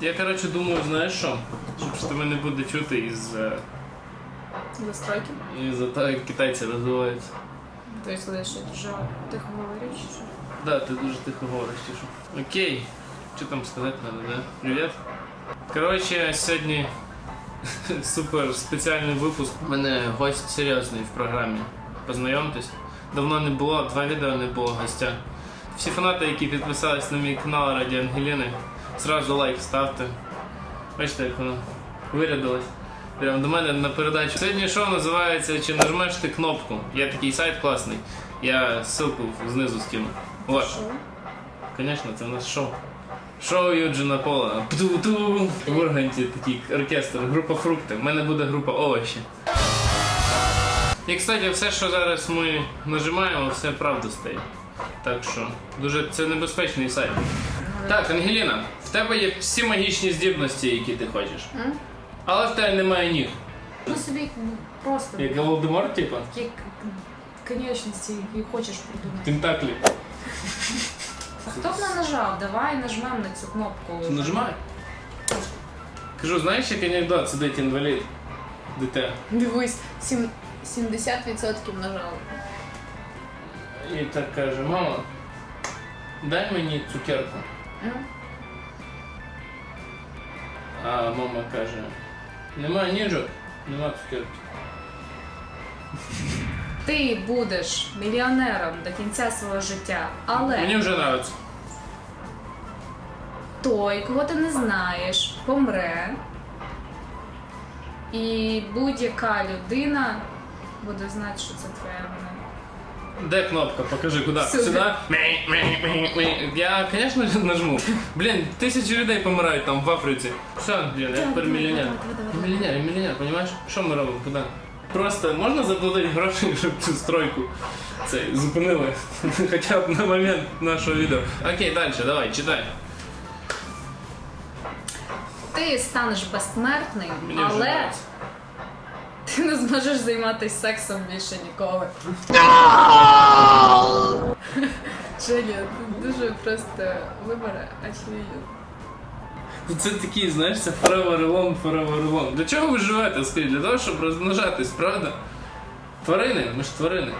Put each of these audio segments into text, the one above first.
Я, коротше, думаю, знаєш що? Що тебе не буде чути із, е, Застройки. із за того, як китайці розвиваються. Тобто, коли я дуже тихо говорю, чи що? Да, ти дуже тихо говориш, чи що. Окей. Що там сказати надо, да? Привіт. Коротше, сьогодні супер спеціальний випуск. У мене гость серйозний в програмі. Познайомтесь. Давно не було, два відео не було гостя. Всі фанати, які підписались на мій канал раді Ангеліни, зразу лайк ставте. Бачите, як воно вирядилось. Прямо до мене на передачу. Сьогодні шоу називається Чи нажмеш ти кнопку? Є такий сайт класний. Я ссылку знизу скину. Вот. Звісно, це у нас шоу. Шоу Юджина Пола. Пту-ту. В Урганті такий оркестр, група фрукти. У мене буде група овочі. І, кстати, все, що зараз ми нажимаємо, все правда стає. Так що, дуже це небезпечний сайт. Так, Ангеліна, в тебе є всі магічні здібності, які ти хочеш. М? Але в тебе немає ніг. Ну собі ну, просто Як Володимор, типа? такі к- конечності, які хочеш придумати. Тентаклі. А хто б не нажав? Давай нажмемо на цю кнопку. Нажимай. Кажу, знаєш, як анекдот сидить інвалід? Дитя. Дивись, сім- 70% нажали. І так каже, мама, дай мені цукерку. М? А мама каже, нема ніжок, нема цукерки. Ти будеш мільйонером до кінця свого життя, але Мені вже подобається. той, кого ти не знаєш, помре. І будь-яка людина буде знати, що це твоя вина. Де кнопка? Покажи, мі, мі, мі. Я, звісно, нажму. Блін, тисячі людей помирають там в Африці. Все, блін, я тепер мільйонер. Я Мільйонер, я мільйонер, розумієш? Що ми робимо? Куди? Просто можна заплатити гроші, щоб цю стройку цей, зупинили? Хоча б на момент нашого відео. Окей, далі, давай, читай. Ти станеш безсмертним, Мені вже але. Ти не зможеш займатися сексом більше ніколи. Женя, ти дуже просто вибори очевидно. Ну, Це такі, знаєш, це forever alone, forever alone. Для чого ви живете, скажіть? Для того, щоб розмножатись, правда? Тварини, ми ж тварини.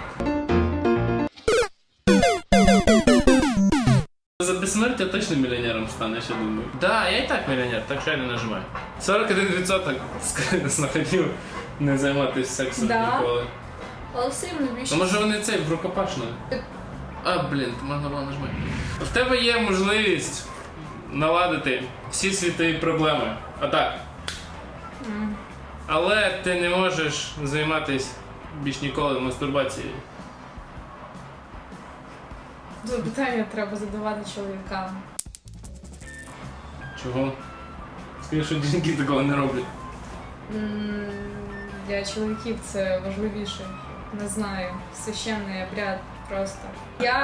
За безсмертя точно мільйонером станеш, я думаю. Да, я і так мільйонер, так що я не нажимаю. 41% ск- знаходів не займатися сексом Да? ніколи. Але все рівно більше. Ну може вони цей в рукопашну. А, блін, ти можна було нажимати. В тебе є можливість наладити всі світові проблеми. Отак. М. Але ти не можеш займатися більш ніколи мастурбацією. Це питання треба задавати чоловікам. Чого? Скажи, що жінки такого не роблять. М, Для чоловіків це важливіше. Не знаю. Священний обряд просто. Я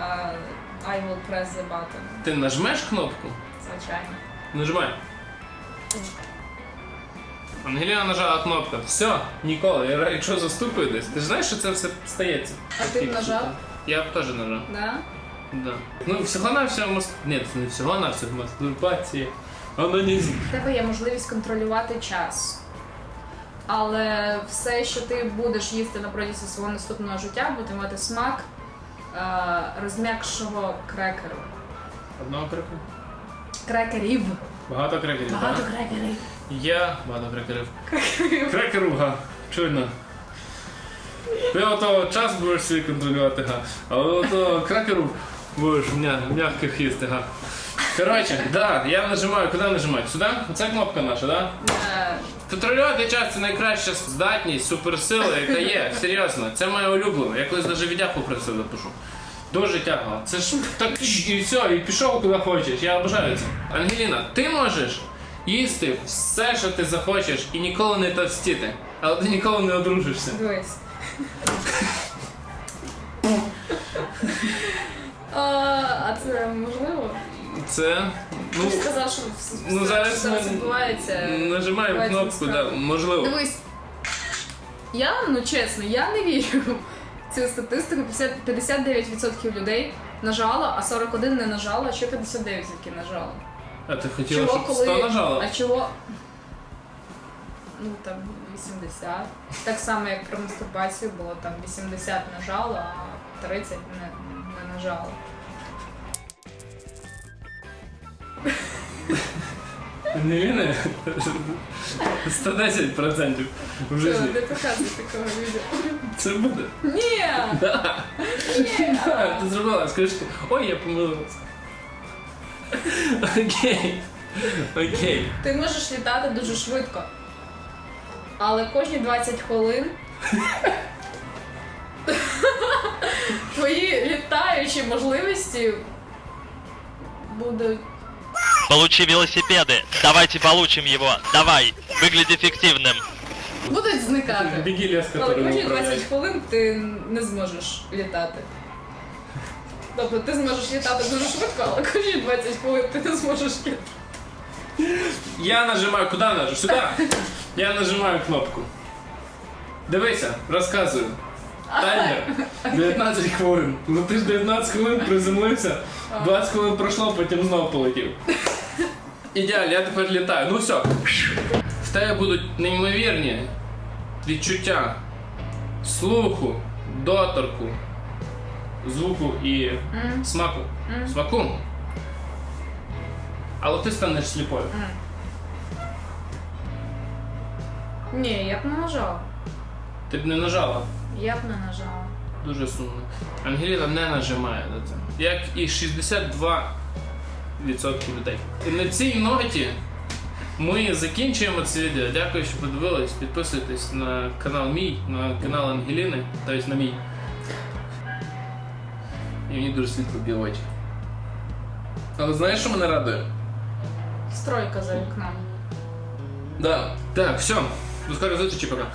а, I will press the button, Ти нажмеш кнопку? звичайно. Нажимай. Ангеліна нажала кнопку. Все, ніколи. Я- Якщо заступаю десь, ти ж знаєш, що це все стається. А ти б нажав? Я б теж нажав. Да? Да. Ну, всього на всього мас... Ні, це не всього на всього мастурбації. Анонізм. В тебе є можливість контролювати час. Але все, що ти будеш їсти на протязі свого наступного життя, буде мати смак е, розм'якшого крекеру. Одного крекера? Крекерів. Багато крекерів. Багато так? крекерів. Я багато крекерів. Крекеруга. Чуйно. Ти ото час будеш свій контролювати, га. А ото крекеру будеш м'я, м'яких їсти, га. Коротше, да, я нажимаю, куди нажимати? Сюди? Оце кнопка наша, да? Контролювати час це найкраща здатність, суперсила, яка є. Серйозно, це моє улюблене. Я колись навіть віддяку про це напишу. Дуже тягло. Це ж так і все, і пішов куди хочеш. Я обожаю це. Ангеліна, ти можеш їсти все, що ти захочеш, і ніколи не товстіти. Але ти ніколи не одружишся. Дивись. А, а це можливо? Це. Ти Ну, ж сказав, що ну зараз що зараз ми відбувається. нажимаємо відбувається кнопку, да, можливо. Дивись, я, ну чесно, я не вірю в цю статистику. 50 59% людей нажало, а 41 не нажало, а ще 59 тільки нажало. А ти хотіла, Чого щоб коли. 100 нажала? А чого? Ну там 80. Так само, як про мастурбацію було там 80 нажала, а 30 не, не нажала. Не віни? 110% в Все, житті. не показуй такого відео. Це буде. Ні! Да. Ні! Да, Ти зробила, скажеш, ой, я помилилась. Окей. Окей. Ти можеш літати дуже швидко. Але кожні 20 хвилин твої літаючі можливості будуть. Получи велосипеды. Давайте получим его. Давай. Выглядит эффективным. будуть зникати. Беги лес, Але который кожні 20 управляє. хвилин ти не зможеш літати. Тобто ти зможеш літати дуже швидко, але кожні 20 хвилин ти не зможеш літати. Я нажимаю, куди нажимаю? Сюди. Я нажимаю кнопку. Дивися, розказую. Таймер 19 хвилин. Ну ти ж 19 хвилин приземлився, 20 хвилин пройшло, потім знов полетів. Ідеально, я тепер літаю. Ну все. В тебе будуть неймовірні відчуття слуху, доторку, звуку і Мгм. смаку. Мгм. Смаку. Але ти станеш сліпою. Ні, я б не нажала. Ти б не нажала. Я б не нажала. Дуже сумно. Ангеліна не нажимає на це. Як і 62% людей. І на цій ноті ми закінчуємо це відео. Дякую, що подивились. Підписуйтесь на канал мій, на канал Ангеліни, тобто на мій. І мені дуже світло білочка. Але знаєш, що мене радує? Стройка за вікном. Да. Так, все. До скорої зустрічі, пока.